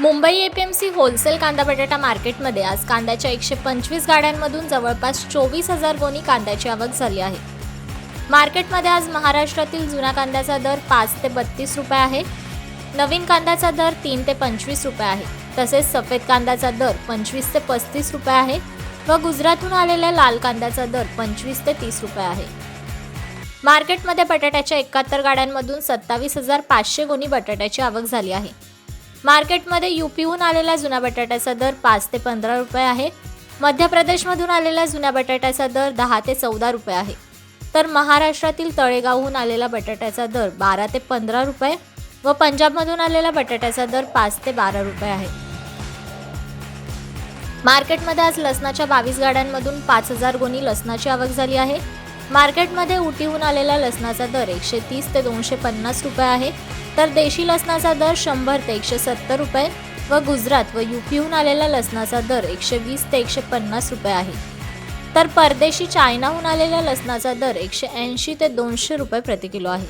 Mumbai APMC wholesale कांदा बटाटा मार्केटमध्ये आज कांद्याच्या एकशे पंचवीस गाड्यांमधून जवळपास चोवीस हजार गोणी कांद्याची आवक झाली आहे. मार्केटमध्ये आज महाराष्ट्रातील जुना कांद्याचा दर पाच ते बत्तीस रुपये आहे. नवीन कांद्याचा दर तीन ते पंचवीस रुपये आहे. तसेच सफेद कांद्याचा दर पंचवीस ते पस्तीस रुपये आहे व गुजरातहून आलेल्या लाल कांद्याचा दर पंचवीस ते तीस रुपये आहे. मार्केटमध्ये बटाट्याच्या एकाहत्तर गाड्यांमधून सत्तावीस हजार पाचशे गोणी बटाट्याची आवक झाली आहे. मार्केटमध्ये युपीहून आलेला जुन्या बटाट्याचा दर पाच ते पंधरा रुपये आहे. मध्य प्रदेशमधून आलेला जुन्या बटाट्याचा दर दहा ते चौदा रुपये आहे. तर महाराष्ट्रातील तळेगावहून आलेला बटाट्याचा दर बारा ते पंधरा रुपये व पंजाबमधून आलेला बटाट्याचा दर पाच ते बारा रुपये आहे. मार्केटमध्ये आज लसणाच्या बावीस गाड्यांमधून पाच हजार गोणी लसणाची आवक झाली आहे. मार्केटमध्ये उटीहून आलेल्या लसणाचा दर एकशे तीस ते दोनशे पन्नास रुपये आहे. तर देशी लसणाचा दर शंभर ते एकशे सत्तर रुपये व गुजरात व युपीहून आलेल्या लसणाचा दर एकशे वीस ते एकशे पन्नास रुपये आहे. तर परदेशी चायनाहून आलेल्या लसणाचा दर एकशे ऐंशी ते दोनशे रुपये प्रति किलो आहे.